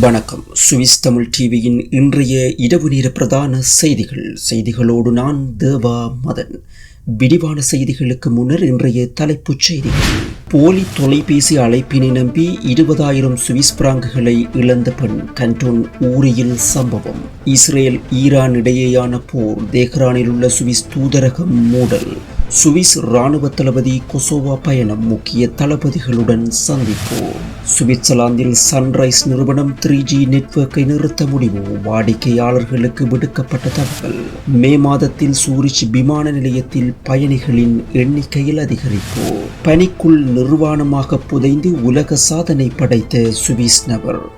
வணக்கம். சுவிஸ் தமிழ் டிவியின் இன்றைய இரவு நேர பிரதான செய்திகள். செய்திகளோடு நான் தேவா மதன். விரிவான செய்திகளுக்கு முன்னர் இன்றைய தலைப்புச் செய்திகள். போலி தொலைபேசி அழைப்பினை நம்பி இருபதாயிரம் சுவிஸ் பிராங்குகளை இழந்த பெண் கண்டோன் ஊரியில் சம்பவம். இஸ்ரேல் ஈரான் இடையேயான போர் தேஹ்ரானில் உள்ள சுவிஸ் தூதரகம் மூடல். சுவிஸ் ராணுவ தளபதி கொசோவா பயணம் முக்கிய தளபதிகளுடன் சந்திப்பு சுவிட்சர்லாந்தில் சன்ரைஸ் நிறுவனம் த்ரீ ஜி நெட்வொர்க்கை நிறுத்த முடிவு. வாடிக்கையாளர்களுக்கு விடுக்கப்பட்ட தகவல். மே மாதத்தில் சூரிச் விமான நிலையத்தில் பயணிகளின் எண்ணிக்கையில் அதிகரிப்பு பனிக்குள் நிர்வாணமாக புதைந்து உலக சாதனை படைத்த சுவிஸ் நபர்.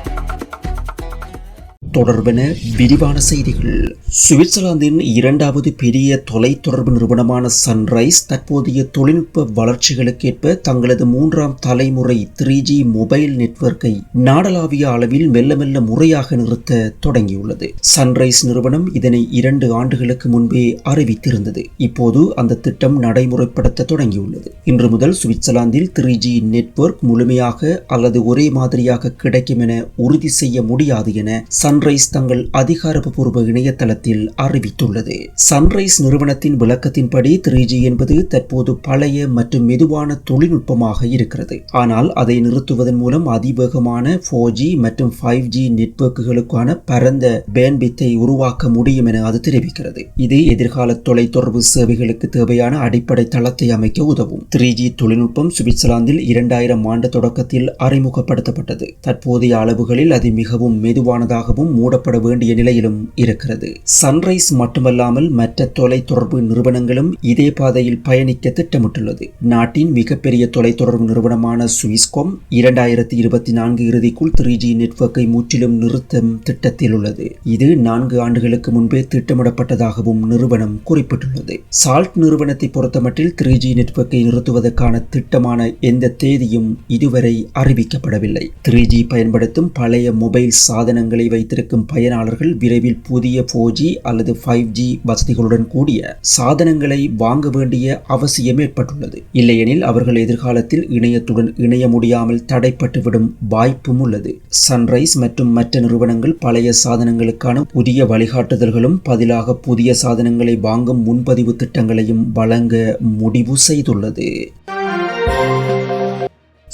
தொடர்பென விரிவான செய்திகள். சுவிட்சர்லாந்தின் இரண்டாவது பெரிய தொலைத்தொடர்பு நிறுவனமான சன்ரைஸ் தற்போதைய தொழில்நுட்ப வளர்ச்சிகளுக்கேற்ப தங்களது மூன்றாம் தலைமுறை த்ரீ ஜி மொபைல் நெட்வொர்க்கை நாடளாவிய அளவில் மெல்ல மெல்ல முறையாக நிறுத்த தொடங்கியுள்ளது. சன்ரைஸ் நிறுவனம் இதனை இரண்டு ஆண்டுகளுக்கு முன்பே அறிவித்திருந்தது. இப்போது அந்த திட்டம் நடைமுறைப்படுத்த தொடங்கியுள்ளது. இன்று முதல் சுவிட்சர்லாந்தில் த்ரீ ஜி நெட்வொர்க் முழுமையாக அல்லது ஒரே மாதிரியாக கிடைக்கும் என உறுதி செய்ய முடியாது என சன் சன்ரைஸ் தங்கள் அதிகாரப்பூர்வ இணையதளத்தில் அறிவித்துள்ளது. சன்ரைஸ் நிறுவனத்தின் விளக்கத்தின்படி த்ரீ ஜி என்பது தற்போது பழைய மற்றும் மெதுவான தொழில்நுட்பமாக இருக்கிறது. ஆனால் அதை நிறுத்துவதன் மூலம் அதிவேகமான ஃபோர் ஜி மற்றும் ஃபைவ் ஜி நெட்வொர்க்குகளுக்கான பரந்த பேண்ட்வித்தை உருவாக்க முடியும் என அது தெரிவிக்கிறது. இது எதிர்கால தொலைத்தொடர்பு சேவைகளுக்கு தேவையான அடிப்படை தளத்தை அமைக்க உதவும். த்ரீ ஜி தொழில்நுட்பம் சுவிட்சர்லாந்தில் இரண்டாயிரம் ஆண்டு தொடக்கத்தில் அறிமுகப்படுத்தப்பட்டது. தற்போதைய அளவுகளில் அது மிகவும் மெதுவானதாகவும் மூடப்பட வேண்டிய நிலையிலும் இருக்கிறது. சன்ரைஸ் மட்டுமல்லாமல் மற்ற தொலைத்தொடர்பு நிறுவனங்களும் இதே பாதையில் பயணிக்க திட்டமிட்டுள்ளது. நாட்டின் மிகப்பெரிய தொலைத்தொடர்பு நிறுவனமான சுவிஸ்கோம் இரண்டாயிரத்தி இருபத்தி நான்கு இறுதிக்குள் த்ரீ ஜி நெட்வொர்க்கை முற்றிலும் நிறுத்தும் திட்டத்தில் உள்ளது. இது நான்கு ஆண்டுகளுக்கு முன்பே திட்டமிடப்பட்டதாகவும் நிறுவனம் குறிப்பிட்டுள்ளது. சால்ட் நிறுவனத்தை பொறுத்தமட்டில் த்ரீ ஜி நெட்வொர்க்கை நிறுத்துவதற்கான திட்டமான எந்த தேதியும் இதுவரை அறிவிக்கப்படவில்லை. த்ரீ ஜி பயன்படுத்தும் பழைய மொபைல் சாதனங்களை வைத்திருக்க வைத்திருக்கும் பயனாளர்கள் விரைவில் புதிய ஃபோர் ஜி அல்லது ஃபைவ் ஜி வசதிகளுடன் கூடிய சாதனங்களை வாங்க வேண்டிய அவசியம் ஏற்பட்டுள்ளது. இல்லையெனில் அவர்கள் எதிர்காலத்தில் இணையத்துடன் இணைய முடியாமல் தடைப்பட்டுவிடும் வாய்ப்பும் உள்ளது. சன்ரைஸ் மற்றும் மற்ற நிறுவனங்கள் பழைய சாதனங்களுக்கான புதிய வழிகாட்டுதல்களும் பதிலாக புதிய சாதனங்களை வாங்கும் முன்பதிவு திட்டங்களையும் வழங்க முடிவு செய்துள்ளது.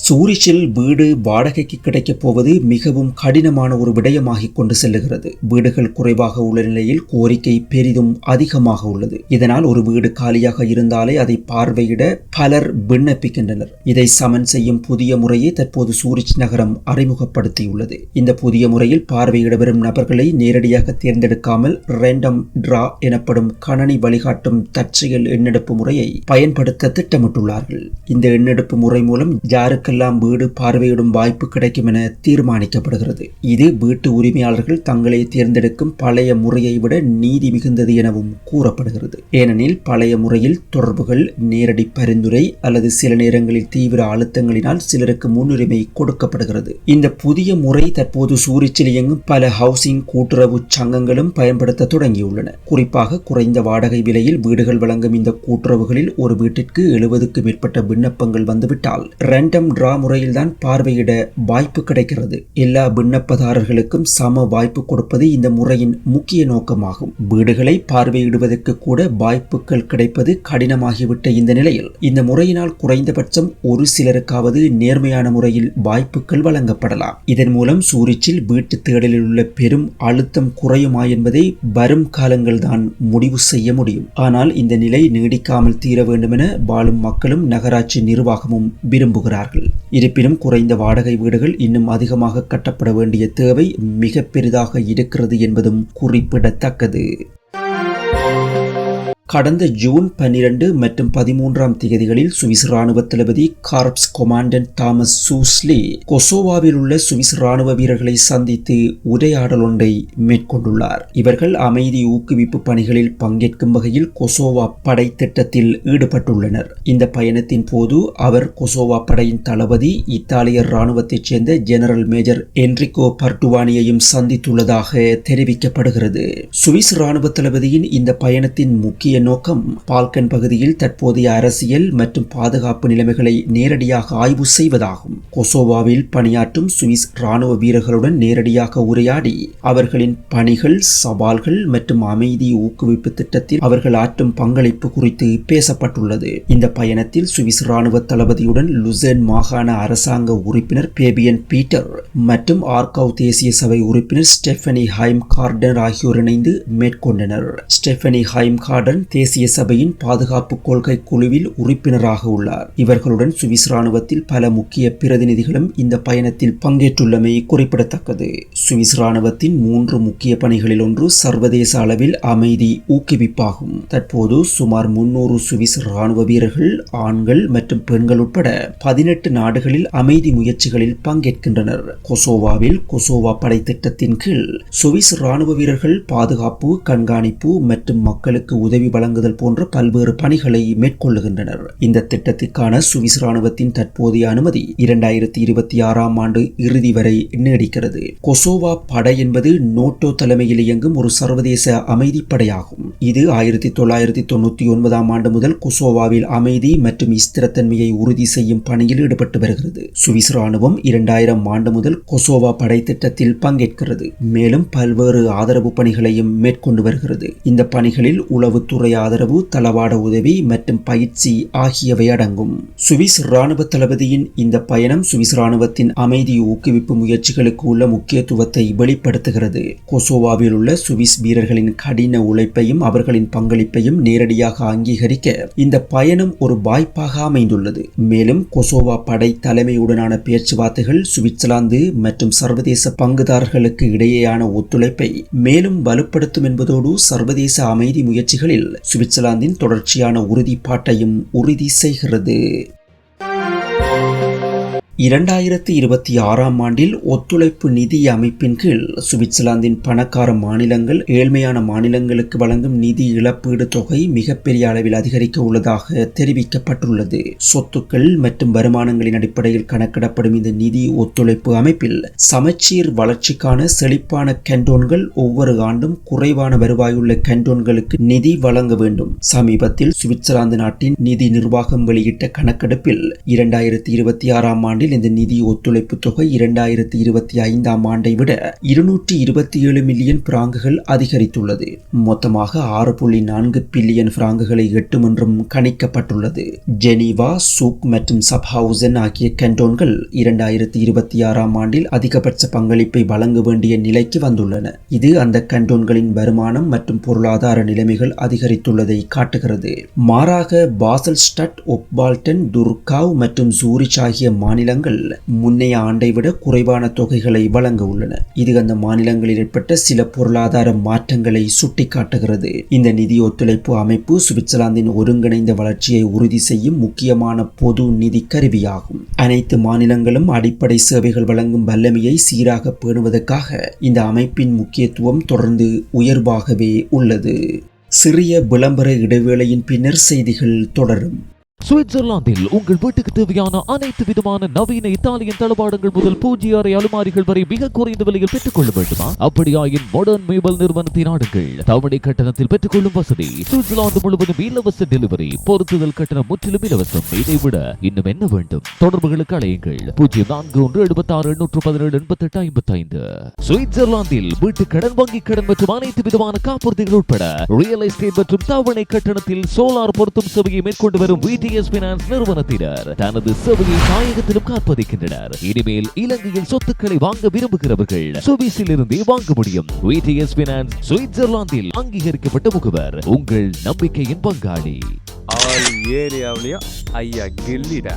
சூரிச்சில் வீடு வாடகைக்கு கிடைக்கப் போவது மிகவும் கடினமான ஒரு விடயமாகிக் கொண்டு செல்லுகிறது. வீடுகள் குறைவாக உள்ள நிலையில் கோரிக்கை பெரிதும் அதிகமாக உள்ளது. இதனால் ஒரு வீடு காலியாக இருந்தாலே அதை பார்வையிட பலர் விண்ணப்பிக்கின்றனர். இதை சமன் செய்யும் புதிய முறையை தற்போது சூரிச் நகரம் அறிமுகப்படுத்தியுள்ளது. இந்த புதிய முறையில் பார்வையிட வரும் நபர்களை நேரடியாக தேர்ந்தெடுக்காமல் ரேண்டம் டிரா எனப்படும் கணனி வழிகாட்டும் தற்செயல் எண்ணெடுப்பு முறையை பயன்படுத்த திட்டமிட்டுள்ளார்கள். இந்த எண்ணெடுப்பு முறை மூலம் யாருக்கெல்லாம் வீடு பார்வையிடும் வாய்ப்பு கிடைக்கும் என தீர்மானிக்கப்படுகிறது. இது வீட்டு உரிமையாளர்கள் தங்களை தேர்ந்தெடுக்கும் பழைய முறையை விட நீதி மிகுந்தது எனவும் கூறப்படுகிறது. ஏனெனில் பழைய முறையில் தொடர்புகள் நேரடி பரிந்துரை அல்லது சில நேரங்களில் தீவிர அழுத்தங்களினால் சிலருக்கு முன்னுரிமை கொடுக்கப்படுகிறது. இந்த புதிய முறை தற்போது சூரிச்சில் இயங்கும் பல ஹவுசிங் கூட்டுறவு சங்கங்களும் பயன்படுத்த தொடங்கியுள்ளன. குறிப்பாக குறைந்த வாடகை விலையில் வீடுகள் வழங்கும் இந்த கூட்டுறவுகளில் ஒரு வீட்டிற்கு எழுபதுக்கு மேற்பட்ட விண்ணப்பங்கள் வந்துவிட்டால் ரேண்டம் டிரா டிரா முறையில்தான் பார்வையிட வாய்ப்பு கிடைக்கிறது. எல்லா விண்ணப்பதாரர்களுக்கும் சம வாய்ப்பு கொடுப்பது இந்த முறையின் முக்கிய நோக்கமாகும். வீடுகளை பார்வையிடுவதற்கு கூட வாய்ப்புகள் கிடைப்பது கடினமாகிவிட்ட இந்த நிலையில் இந்த முறையினால் குறைந்தபட்சம் ஒரு சிலருக்காவது நேர்மையான முறையில் வாய்ப்புகள் வழங்கப்படலாம். இதன் மூலம் சூரிச்சில் வீட்டு தேடலில் உள்ள பெரும் அழுத்தம் குறையுமா என்பதை வரும் காலங்கள் தான் முடிவு செய்ய முடியும். ஆனால் இந்த நிலை நீடிக்காமல் தீர வேண்டுமென வாழும் மக்களும் நகராட்சி நிர்வாகமும் விரும்புகிறார்கள். இருப்பினும் குறைந்த வாடகை வீடுகள் இன்னும் அதிகமாக கட்டப்பட வேண்டிய தேவை மிக பெரிதாக இருக்கிறது என்பதும் குறிப்பிடத்தக்கது. கடந்த ஜூன் பன்னிரண்டு மற்றும் பதிமூன்றாம் தேதிகளில் சுவிஸ் ராணுவ தளபதி கார்ப்ஸ் கொமாண்டன்ட் தாமஸ் சூஸ்லி கொசோவாவில் உள்ள சுவிஸ் ராணுவ வீரர்களை சந்தித்து உரையாடல் ஒன்றை மேற்கொண்டுள்ளார். இவர்கள் அமைதி ஊக்குவிப்பு பணிகளில் பங்கேற்கும் வகையில் கொசோவா படை திட்டத்தில் ஈடுபட்டுள்ளனர். இந்த பயணத்தின் போது அவர் கொசோவா படையின் தளபதி இத்தாலிய ராணுவத்தைச் சேர்ந்த ஜெனரல் மேஜர் என்ரிகோ பர்டுவானியையும் சந்தித்துள்ளதாக தெரிவிக்கப்படுகிறது. சுவிஸ் ராணுவ தளபதியின் இந்த பயணத்தின் முக்கிய நோக்கம் பால்கன் பகுதியில் தற்போதைய அரசியல் மற்றும் பாதுகாப்பு நிலைமைகளை நேரடியாக ஆய்வு செய்வதாகும். கொசோவாவில் பணியாற்றும் சுவிஸ் ராணுவ வீரர்களுடன் நேரடியாக உரையாடி அவர்களின் பணிகள் சவால்கள் மற்றும் அமைதி ஊக்குவிப்பு திட்டத்தில் அவர்கள் ஆற்றும் பங்களிப்பு குறித்து பேசப்பட்டுள்ளது. இந்த பயணத்தில் சுவிஸ் ராணுவ தளபதியுடன் லுசேன் மாகாண அரசாங்க உறுப்பினர் பேபியன் பீட்டர் மற்றும் ஆர்கவ் தேசிய சபை உறுப்பினர் ஸ்டெஃபனி ஹைம் கார்டன் ஆகியோர் இணைந்து மேற்கொண்டனர். ஸ்டெஃபனி ஹைம் கார்டன் தேசிய சபையின் பாதுகாப்பு கொள்கை குழுவில் உறுப்பினராக உள்ளார். இவர்களுடன் சுவிஸ் ராணுவத்தில் பல முக்கிய பிரதிநிதிகளும் இந்த பயணத்தில் பங்கேற்றுள்ளமை குறிப்பிடத்தக்கது. சுவிஸ் ராணுவத்தின் மூன்று முக்கிய பணிகளில் ஒன்று சர்வதேச அளவில் அமைதி ஊக்குவிப்பாகும். தற்போது சுமார் முன்னூறு சுவிஸ் ராணுவ வீரர்கள் ஆண்கள் மற்றும் பெண்கள் உட்பட பதினெட்டு நாடுகளில் அமைதி முயற்சிகளில் பங்கேற்கின்றனர். கொசோவாவில் கொசோவா படை திட்டத்தின் கீழ் சுவிஸ் ராணுவ வீரர்கள் பாதுகாப்பு கண்காணிப்பு மற்றும் மக்களுக்கு உதவி வழங்குதல் போன்ற பல்வேறு பணிகளை மேற்கொள்ளுகின்றனர். இந்த திட்டத்திற்கான சுவிஸ் ராணுவத்தின் தற்போதைய அனுமதி இரண்டாயிரத்தி இருபத்தி ஆறாம் ஆண்டு இறுதி வரை நீடிக்கிறது. கொசோவா படை என்பது நோட்டோ தலைமையில் இயங்கும் ஒரு சர்வதேச அமைதிப்படையாகும். இது ஆயிரத்தி தொள்ளாயிரத்தி தொண்ணூத்தி ஒன்பதாம் ஆண்டு முதல் கொசோவாவில் அமைதி மற்றும் ஸ்திரத்தன்மையை உறுதி செய்யும் பணியில் ஈடுபட்டு வருகிறது. சுவிஸ் ராணுவம் இரண்டாயிரம் ஆண்டு முதல் கொசோவா படை திட்டத்தில் பங்கேற்கிறது. மேலும் பல்வேறு ஆதரவு பணிகளையும் மேற்கொண்டு வருகிறது. இந்த பணிகளில் உளவுத்துறை ஆதரவு தளவாட உதவி மற்றும் பயிற்சி ஆகியவை அடங்கும். சுவிஸ் ராணுவ தளபதியின் இந்த பயணம் சுவிஸ் ராணுவத்தின் அமைதி ஊக்குவிப்பு முயற்சிகளுக்கு உள்ள முக்கியத்துவத்தை வெளிப்படுத்துகிறது. கொசோவாவில் உள்ள சுவிஸ் வீரர்களின் கடின உழைப்பையும் அவர்களின் பங்களிப்பையும் நேரடியாக அங்கீகரிக்க இந்த பயணம் ஒரு வாய்ப்பாக அமைந்துள்ளது. மேலும் கொசோவா படை தலைமையுடனான பேச்சுவார்த்தைகள் சுவிட்சர்லாந்து மற்றும் சர்வதேச பங்குதாரர்களுக்கு இடையேயான ஒத்துழைப்பை மேலும் வலுப்படுத்தும் என்பதோடு சர்வதேச அமைதி முயற்சிகளில் சுவிட்சர்லாந்தின் தொடர்ச்சியான உறுதிப்பாட்டையும் உறுதி செய்கிறது. இரண்டாயிரத்தி இருபத்தி ஆறாம் ஆண்டில் ஒத்துழைப்பு நிதி அமைப்பின் கீழ் சுவிட்சர்லாந்தின் பணக்கார மாநிலங்கள் ஏழ்மையான மாநிலங்களுக்கு வழங்கும் நிதி இழப்பீடு தொகை மிகப்பெரிய அளவில் அதிகரிக்க உள்ளதாக தெரிவிக்கப்பட்டுள்ளது. சொத்துக்கள் மற்றும் வருமானங்களின் அடிப்படையில் கணக்கிடப்படும் இந்த நிதி ஒத்துழைப்பு அமைப்பில் சமச்சீர் வளர்ச்சிக்கான செழிப்பான கண்டோன்கள் ஒவ்வொரு ஆண்டும் குறைவான வருவாயுள்ள கண்டோன்களுக்கு நிதி வழங்க வேண்டும். சமீபத்தில் சுவிட்சர்லாந்து நாட்டின் நிதி நிர்வாகம் வெளியிட்ட கணக்கெடுப்பில் இரண்டாயிரத்தி இருபத்தி ஆறாம் ஆண்டில் இந்த நிதி ஒத்துழைப்பு தொகை இரண்டாயிரத்தி இருபத்தி ஐந்தாம் ஆண்டை விட இருநூற்றி இருபத்தி ஏழு மில்லியன் பிராங்குகள் அதிகரித்துள்ளது. மொத்தமாக ஆறு புள்ளி நான்கு பில்லியன் பிராங்குகளை எட்டும் என்றும் கணிக்கப்பட்டுள்ளது. ஜெனீவா சூக் மற்றும் சப்ஹவுசன் ஆகிய கண்டோன்கள் இரண்டாயிரத்தி இருபத்தி ஆறாம் ஆண்டில் அதிகபட்ச பங்களிப்பை வழங்க வேண்டிய நிலைக்கு வந்துள்ளன. இது அந்த கண்டோன்களின் வருமானம் மற்றும் பொருளாதார நிலைமைகள் அதிகரித்துள்ளதை காட்டுகிறது. மாறாக பாசல் ஸ்டட் ஒப்பால்டன் துர்காவ் மற்றும் சூரிச் ஆகிய மாநிலங்கள் முன்னைய ஆண்டை விட குறைவான தொகைகளை வழங்க உள்ளன. இது அந்த மாநிலங்களில் ஏற்பட்ட சில பொருளாதார மாற்றங்களை சுட்டிக்காட்டுகிறது. இந்த நிதி ஒத்துழைப்பு அமைப்பு சுவிட்சர்லாந்தின் ஒருங்கிணைந்த வளர்ச்சியை உறுதி செய்யும் முக்கியமான பொது நிதி கருவியாகும். அனைத்து மாநிலங்களும் அடிப்படை சேவைகள் வழங்கும் வல்லமையை சீராக பேணுவதற்காக இந்த அமைப்பின் முக்கியத்துவம் தொடர்ந்து உயர்வாகவே உள்ளது. சிறிய விளம்பர இடைவேளையின் பின்னர் செய்திகள் தொடரும். சுவிட்சர்லாந்தில் உங்கள் வீட்டுக்கு தேவையான அனைத்து விதமான நவீன இத்தாலியன் தளபாடங்கள் முதல் பூஜ்ய அறை அலுமாரிகள் வரை மிக குறைந்த விலையில் பெற்றுக் கொள்ள வேண்டுமா? அப்படியாயின் மாடர்ன் மேபல் நிறுவனத்தின் நாடுங்கள் தவணை கட்டணத்தில் பெற்றுக் கொள்ளும் வசதி சுவிட்சர்லாந்து முழுவதும் இலவச டெலிவரி பொருத்துதல் கட்டணம் முற்றிலும் இலவசம். இதை விட இன்னும் என்ன வேண்டும்? தொடர்புகளுக்கு அழையுங்கள். பூஜ்ஜியம் நான்கு ஒன்று எழுபத்தி ஆறு எண்ணூற்று பதினேழு எண்பத்தி எட்டு ஐம்பத்தி ஐந்து சுவிட்சர்லாந்தில் வீட்டு கடன் வங்கி கடன் மற்றும் அனைத்து விதமான காப்புறுதிகள் உட்பட ரியல் எஸ்டேட் மற்றும் தவணை கட்டணத்தில் சோலார் பொருத்தும் சேவையை மேற்கொண்டு வரும் விடிஎஸ் பினான்ஸ் நிறுவனத்தினர் தனது சேவையை தாயகத்திலும் காற்பதிக்கின்றனர் இனிமேல் இலங்கையில் சொத்துக்களை வாங்க விரும்புகிறவர்கள் சுவிஸில் இருந்தே வாங்க முடியும். விடிஎஸ் பினான்ஸ் சுவிட்சர்லாந்தில் அங்கீகரிக்கப்பட்ட முகவர் உங்கள் நம்பிக்கையின் பங்காளி. ஆல் ஏரியாவிலையும் ஐயா கில்லிடா.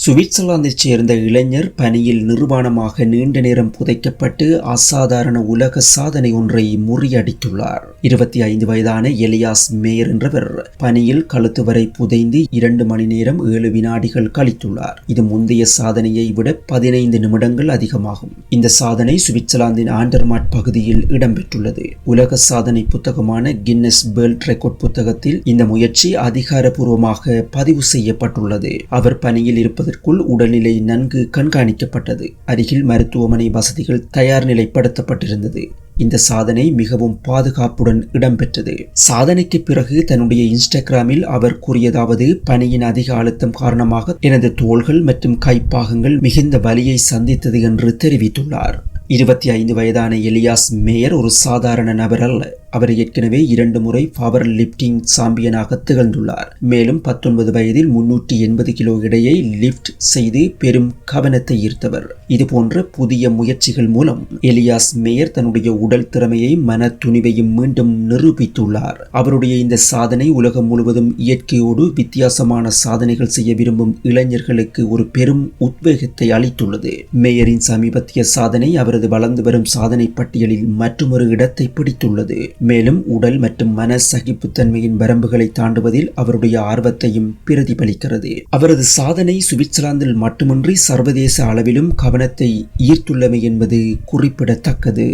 சுவிட்சர்லாந்தைச் சேர்ந்த இளைஞர் பனியில் நிர்வாணமாக நீண்ட நேரம் புதைக்கப்பட்டு அசாதாரண உலக சாதனை ஒன்றை முறியடித்துள்ளார். இருபத்தி ஐந்து வயதான எலியாஸ் மேயர் என்றவர் பனியில் கழுத்து வரை புதைந்து இரண்டு மணி நேரம் ஏழு வினாடிகள் கழித்துள்ளார். இது முந்தைய சாதனையை விட பதினைந்து நிமிடங்கள் அதிகமாகும். இந்த சாதனை சுவிட்சர்லாந்தின் ஆண்டர்மாட் பகுதியில் இடம்பெற்றுள்ளது. உலக சாதனை புத்தகமான கின்னஸ் வேர்ல்ட் ரெக்கார்ட் புத்தகத்தில் இந்த முயற்சி அதிகாரப்பூர்வமாக பதிவு செய்யப்பட்டுள்ளது. அவர் பணியில் மாதத்திற்குள் உடல்நிலை நன்கு கண்காணிக்கப்பட்டது. அருகில் மருத்துவமனை வசதிகள் தயார் நிலைப்படுத்தப்பட்டிருந்தது. இந்த சாதனை மிகவும் பாதுகாப்புடன் இடம்பெற்றது. சாதனைக்கு பிறகு தன்னுடைய இன்ஸ்டாகிராமில் அவர் கூறியதாவது பணியின் அதிக அழுத்தம் காரணமாக எனது தோள்கள் மற்றும் கைப்பாகங்கள் மிகுந்த வலியை சந்தித்தது என்று தெரிவித்துள்ளார். இருபத்தி ஐந்து வயதான எலியாஸ் மேயர் ஒரு சாதாரண நபர் அல்ல அவர் ஏற்கனவே இரண்டு முறை பவர் லிப்டிங் சாம்பியனாக திகழ்ந்துள்ளார். மேலும் பத்தொன்பது வயதில் முன்னூற்றி எண்பது கிலோ இடையை லிஃப்ட் செய்து பெரும் கவனத்தை ஈர்த்தவர். இதுபோன்ற புதிய முயற்சிகள் மூலம் எலியாஸ் மேயர் தன்னுடைய உடல் திறமையை மன துணிவையும் மீண்டும் நிரூபித்துள்ளார். அவருடைய இந்த சாதனை உலகம் முழுவதும் இயற்கையோடு வித்தியாசமான சாதனைகள் செய்ய விரும்பும் இளைஞர்களுக்கு ஒரு பெரும் உத்வேகத்தை அளித்துள்ளது. மேயரின் சமீபத்திய சாதனை அவரது வளர்ந்து வரும் சாதனை பட்டியலில் மற்றொரு இடத்தை பிடித்துள்ளது. மேலும் உடல் மற்றும் மன சகிப்புத்தன்மையின் வரம்புகளை தாண்டுவதில் அவருடைய ஆர்வத்தையும் பிரதிபலிக்கிறது. அவரது சாதனை சுவிட்சர்லாந்தில் மட்டுமின்றி சர்வதேச அளவிலும் கவனத்தை ஈர்த்துள்ளமை என்பது குறிப்பிடத்தக்கது.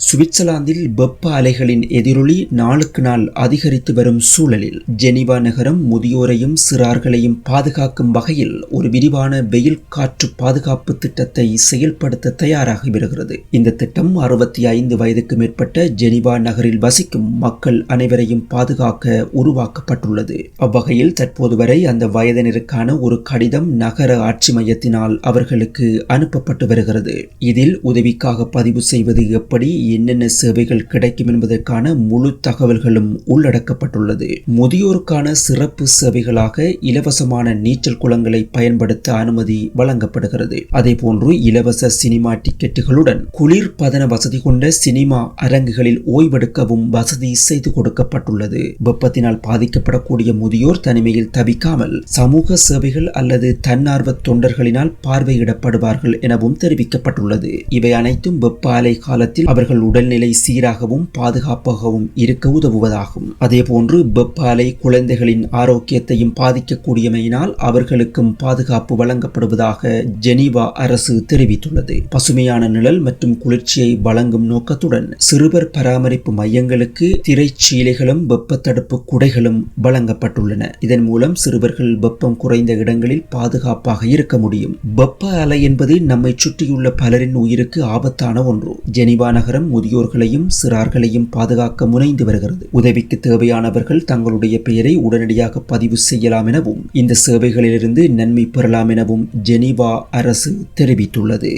சுவிட்சர்லாந்தில் வெப்ப அலைகளின் எதிரொலி நாளுக்கு நாள் அதிகரித்து வரும் சூழலில் ஜெனிவா நகரம் முதியோரையும் சிறார்களையும் பாதுகாக்கும் வகையில் ஒரு விரிவான வெயில் காற்று பாதுகாப்பு திட்டத்தை செயல்படுத்த தயாராகி வருகிறது. இந்த திட்டம் அறுபத்தி ஐந்து வயதுக்கு மேற்பட்ட ஜெனிவா நகரில் வசிக்கும் மக்கள் அனைவரையும் பாதுகாக்க உருவாக்கப்பட்டுள்ளது. அவ்வகையில் தற்போது வரை அந்த வயதினருக்கான ஒரு கடிதம் நகர ஆட்சி மையத்தினால் அவர்களுக்கு அனுப்பப்பட்டு வருகிறது. இதில் உதவிக்காக பதிவு செய்வது எப்படி என்னென்ன சேவைகள் கிடைக்கும் என்பதற்கான முழு தகவல்களும் உள்ளடக்கப்பட்டுள்ளது. முதியோருக்கான சிறப்பு சேவைகளாக இலவசமான நீச்சல் குளங்களை பயன்படுத்த அனுமதி வழங்கப்படுகிறது. அதேபோன்று இலவச சினிமா டிக்கெட்டுகளுடன் குளிர் பதன வசதி கொண்ட சினிமா அரங்குகளில் ஓய்வெடுக்கவும் வசதி செய்து கொடுக்கப்பட்டுள்ளது. வெப்பத்தினால் பாதிக்கப்படக்கூடிய முதியோர் தனிமையில் தவிக்காமல் சமூக சேவைகள் அல்லது தன்னார்வ தொண்டர்களினால் பார்வையிடப்படுவார்கள் எனவும் தெரிவிக்கப்பட்டுள்ளது. இவை அனைத்தும் வெப்ப அலை காலத்தில் அவர்கள் உடல்நிலை சீராகவும் பாதுகாப்பாகவும் இருக்க உதவுவதாகும். அதேபோன்று வெப்ப குழந்தைகளின் ஆரோக்கியத்தையும் பாதிக்கக்கூடியமையினால் அவர்களுக்கும் பாதுகாப்பு வழங்கப்படுவதாக ஜெனீவா அரசு தெரிவித்துள்ளது. பசுமையான நிழல் மற்றும் குளிர்ச்சியை வழங்கும் நோக்கத்துடன் சிறுவர் பராமரிப்பு மையங்களுக்கு திரைச்சீலைகளும் வெப்ப தடுப்பு குடைகளும் வழங்கப்பட்டுள்ளன. இதன் மூலம் சிறுவர்கள் வெப்பம் குறைந்த இடங்களில் பாதுகாப்பாக இருக்க முடியும். வெப்ப அலை என்பது நம்மை சுற்றியுள்ள பலரின் உயிருக்கு ஆபத்தான ஒன்று. ஜெனீவா நகரம் முதியோர்களையும் சிறார்களையும் பாதுகாக்க முனைந்து வருகிறது. உதவிக்கு தேவையானவர்கள் தங்களுடைய பெயரை உடனடியாக பதிவு செய்யலாம் எனவும் இந்த சேவைகளிலிருந்து நன்மை பெறலாம் எனவும் ஜெனீவா அரசு தெரிவித்துள்ளது.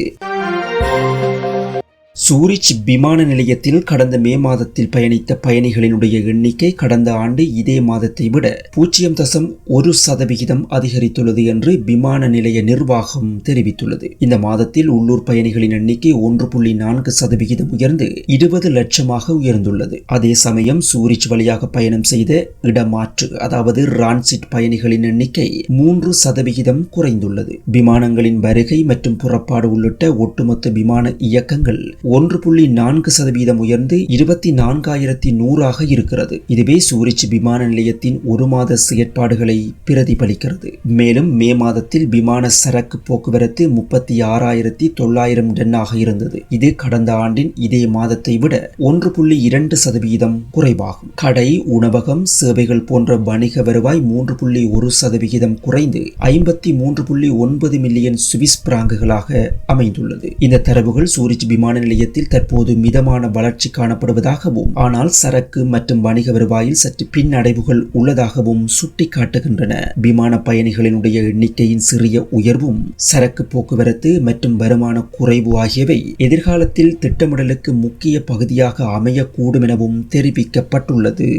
சூரிச் விமான நிலையத்தில் கடந்த மே மாதத்தில் பயணித்த பயணிகளினுடைய எண்ணிக்கை கடந்த ஆண்டு இதே மாதத்தை விட பூஜ்ஜியம் தசம் ஒரு சதவிகிதம் அதிகரித்துள்ளது என்று விமான நிலைய நிர்வாகம் தெரிவித்துள்ளது. இந்த மாதத்தில் உள்ளூர் பயணிகளின் எண்ணிக்கை ஒன்று புள்ளி நான்கு சதவிகிதம் உயர்ந்து இருபது லட்சமாக உயர்ந்துள்ளது. அதே சமயம் சூரிச் வழியாக பயணம் செய்த இடமாற்று அதாவது ரான்சிட் பயணிகளின் எண்ணிக்கை மூன்று சதவிகிதம் குறைந்துள்ளது. விமானங்களின் வருகை மற்றும் புறப்பாடு உள்ளிட்ட ஒட்டுமொத்த விமான இயக்கங்கள் ஒன்று புள்ளி நான்கு சதவீதம் உயர்ந்து இருபத்தி நான்காயிரத்தி நூறாக இருக்கிறது. இதுவே சூரிச் விமான நிலையத்தின் ஒரு மாத செயற்பாடுகளை பிரதிபலிக்கிறது. மேலும் மே மாதத்தில் விமான சரக்கு போக்குவரத்து முப்பத்தி ஆறாயிரத்தி தொள்ளாயிரம் டன்னாக இருந்தது. இது கடந்த ஆண்டின் இதே மாதத்தை விட ஒன்று புள்ளி இரண்டு சதவீதம் குறைவாகும். கடை உணவகம் சேவைகள் போன்ற வணிக வருவாய் மூன்று புள்ளி ஒரு சதவிகிதம் குறைந்து ஐம்பத்தி மூன்று புள்ளி ஒன்பது மில்லியன் சுவிஸ் பிராங்குகளாக அமைந்துள்ளது. இந்த தரவுகள் சூரிச் விமான நிலையத்தில் தற்போது மிதமான வளர்ச்சி காணப்படுவதாகவும் ஆனால் சரக்கு மற்றும் வணிக வருவாயில் சற்று பின்னடைவுகள் உள்ளதாகவும் சுட்டிக்காட்டுகின்றன. விமான பயணிகளினுடைய எண்ணிக்கையின் சிறிய உயர்வும் சரக்கு போக்குவரத்து மற்றும் வருமான குறைவு ஆகியவை எதிர்காலத்தில் திட்டமிடலுக்கு முக்கிய பகுதியாக அமையக்கூடும் எனவும் தெரிவிக்கப்பட்டுள்ளது.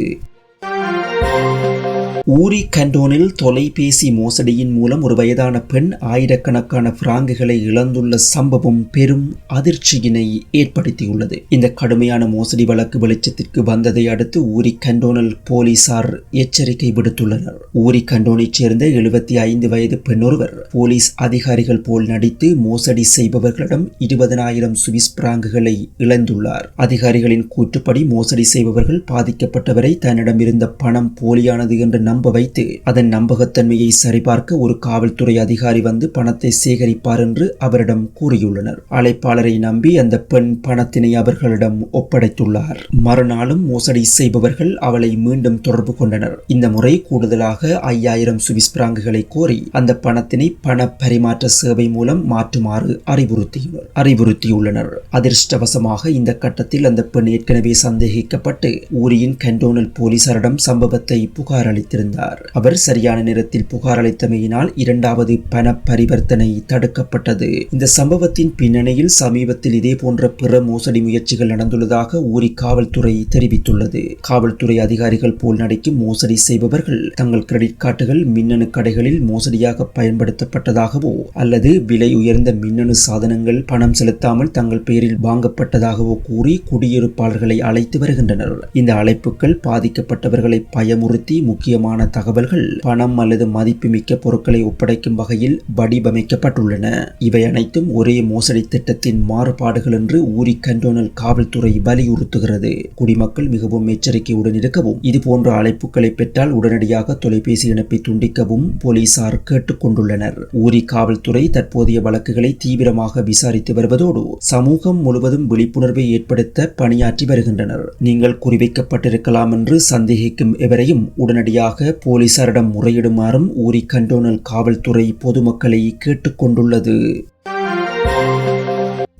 ஊரி கண்டோனில் தொலைபேசி மோசடியின் மூலம் ஒரு வயதான பெண் ஆயிரக்கணக்கான பிராங்குகளை இழந்துள்ள சம்பவம் பெரும் அதிர்ச்சியினை ஏற்படுத்தியுள்ளது. இந்த கடுமையான மோசடி வழக்கு வெளிச்சத்திற்கு வந்ததை அடுத்து ஊரி கண்டோனல் போலீசார் எச்சரிக்கை விடுத்துள்ளனர். ஊரி கண்டோனைச் சேர்ந்த எழுபத்தி ஐந்து வயது பெண்ணொருவர் போலீஸ் அதிகாரிகள் போல் நடித்து மோசடி செய்பவர்களிடம் இருபதனாயிரம் சுவிஸ் பிராங்குகளை இழந்துள்ளார். அதிகாரிகளின் கூற்றுப்படி மோசடி செய்பவர்கள் பாதிக்கப்பட்டவரை தன்னிடம் இருந்த பணம் போலியானது என்று நம்ப நம்ப வைத்து அதன் நம்பகத்தன்மையை சரிபார்க்க ஒரு காவல்துறை அதிகாரி வந்து பணத்தை சேகரிப்பார் என்று அவரிடம் கூறியுள்ளனர். அழைப்பாளரை நம்பி அந்த பெண் பணத்தினை அவர்களிடம் ஒப்படைத்துள்ளார். மறுநாளும் மோசடி செய்பவர்கள் அவளை மீண்டும் தொடர்பு கொண்டனர். இந்த முறை கூடுதலாக ஐயாயிரம் சுவிஸ் பிராங்குகளை கோரி அந்த பணத்தினை பண பரிமாற்ற சேவை மூலம் மாற்றுமாறு அறிவுறுத்தியுள்ளனர் அறிவுறுத்தியுள்ளனர். அதிர்ஷ்டவசமாக இந்த கட்டத்தில் அந்த பெண் ஏற்கனவே சந்தேகிக்கப்பட்டு ஊரியின் கண்டோனல் போலீசாரிடம் சம்பவத்தை புகார் அளித்திருந்தார் அவர் சரியான நேரத்தில் புகார் அளித்தமையினால் இரண்டாவது பண பரிவர்த்தனை தடுக்கப்பட்டது. இந்த சம்பவத்தின் பின்னணியில் சமீபத்தில் இதே போன்ற பிற மோசடி முயற்சிகள் நடந்துள்ளதாக ஊரி காவல்துறை தெரிவித்துள்ளது. காவல்துறை அதிகாரிகள் போல் நடிக்கும் மோசடி செய்பவர்கள் தங்கள் கிரெடிட் கார்டுகள் மின்னணு கடைகளில் மோசடியாக பயன்படுத்தப்பட்டதாகவோ அல்லது விலை உயர்ந்த மின்னணு சாதனங்கள் பணம் செலுத்தாமல் தங்கள் பெயரில் வாங்கப்பட்டதாகவோ கூறி குடியிருப்பாளர்களை அழைத்து வருகின்றனர். இந்த அழைப்புகள் பாதிக்கப்பட்டவர்களை பயமுறுத்தி முக்கியமான தகவல்கள் பணம் அல்லது மதிப்புமிக்க பொருட்களை ஒப்படைக்கும் வகையில் வடிவமைக்கப்பட்டுள்ளன. இவை அனைத்தும் ஒரே மோசடி திட்டத்தின் மாறுபாடுகள் என்று ஊரி கண்டோனல் காவல்துறை வலியுறுத்துகிறது. குடிமக்கள் மிகவும் எச்சரிக்கையுடன் இருக்கவும் இதுபோன்ற அழைப்புகளை பெற்றால் உடனடியாக தொலைபேசி இணைப்பை துண்டிக்கவும் போலீசார் கேட்டுக்கொண்டுள்ளனர் ஊரி காவல்துறை தற்போதைய வழக்குகளை தீவிரமாக விசாரித்து வருவதோடு சமூகம் முழுவதும் விழிப்புணர்வை ஏற்படுத்த பணியாற்றி வருகின்றனர். நீங்கள் குறிவைக்கப்பட்டிருக்கலாம் என்று சந்தேகிக்கும் எவரையும் உடனடியாக போலீசாரிடம் முறையிடுமாறும் ஊரி கண்டோனல் காவல்துறை பொதுமக்களை கேட்டுக்கொண்டுள்ளது.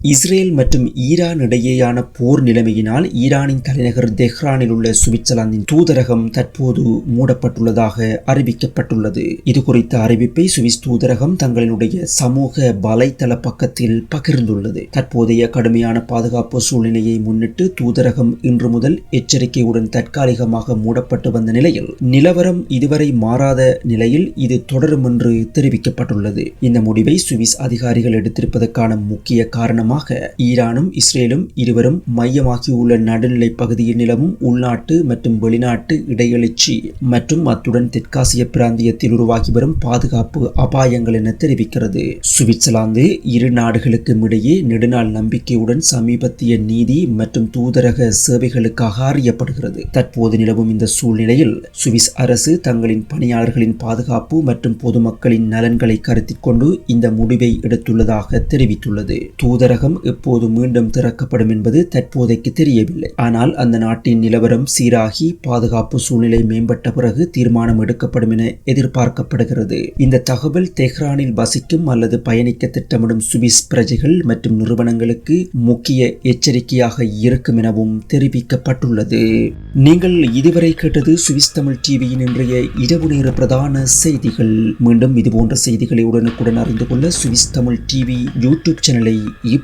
இஸ்ரேல் மற்றும் ஈரான் இடையேயான போர் நிலைமையினால் ஈரானின் தலைநகர் தெஹ்ரானில் உள்ள சுவிட்சர்லாந்தின் தூதரகம் தற்போது மூடப்பட்டுள்ளதாக அறிவிக்கப்பட்டுள்ளது. இது குறித்த அறிவிப்பை சுவிஸ் தூதரகம் தங்களினுடைய சமூக வலைத்தள பக்கத்தில் பகிர்ந்துள்ளது. தற்போதைய கடுமையான பாதுகாப்பு சூழ்நிலையை முன்னிட்டு தூதரகம் இன்று முதல் எச்சரிக்கையுடன் தற்காலிகமாக மூடப்பட்டு வந்த நிலையில் நிலவரம் இதுவரை மாறாத நிலையில் இது தொடரும் என்று தெரிவிக்கப்பட்டுள்ளது. இந்த முடிவை சுவிஸ் அதிகாரிகள் எடுத்திருப்பதற்கான முக்கிய காரணம் காரணமாக ஈரானும் இஸ்ரேலும் இருவரும் மையமாகியுள்ள நடுநிலை பகுதியில் நிலவும் உள்நாட்டு மற்றும் வெளிநாட்டு இடையெழுச்சி மற்றும் அத்துடன் தெற்காசிய பிராந்தியத்தில் உருவாகி வரும் பாதுகாப்பு அபாயங்கள் என தெரிவிக்கிறது. சுவிட்சர்லாந்து இரு நாடுகளுக்கும் இடையே நெடுநாள் நம்பிக்கையுடன் சமீபத்திய நீதி மற்றும் தூதரக சேவைகளுக்காக அறியப்படுகிறது. தற்போது நிலவும் இந்த சூழ்நிலையில் சுவிஸ் அரசு தங்களின் பணியாளர்களின் பாதுகாப்பு மற்றும் பொதுமக்களின் நலன்களை கருத்தில் கொண்டு இந்த முடிவை எடுத்துள்ளதாக தெரிவித்துள்ளது. தூதரக நூலகம் எப்போது மீண்டும் திறக்கப்படும் என்பது தற்போதைக்கு தெரியவில்லை. ஆனால் அந்த நாட்டின் நிலவரம் சீராகி பாதுகாப்பு சூழ்நிலை மேம்பட்ட பிறகு தீர்மானம் எடுக்கப்படும் என எதிர்பார்க்கப்படுகிறது. இந்த தகவல் தெஹ்ரானில் வசிக்கும் அல்லது பயணிக்க திட்டமிடும் சுவிஸ் பிரஜைகள் மற்றும் நிறுவனங்களுக்கு முக்கிய எச்சரிக்கையாக இருக்கும் எனவும் தெரிவிக்கப்பட்டுள்ளது. நீங்கள் இதுவரை கேட்டது சுவிஸ் தமிழ் டிவியின் இன்றைய இரவு நேர பிரதான செய்திகள். மீண்டும் இதுபோன்ற செய்திகளை உடனுக்குடன் அறிந்து கொள்ள சுவிஸ் தமிழ் டிவி யூடியூப் சேனலை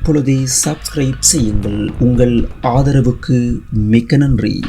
இப்பொழுதே சப்ஸ்கிரைப் செய்யுங்கள். உங்கள் ஆதரவுக்கு மிக்க நன்றி.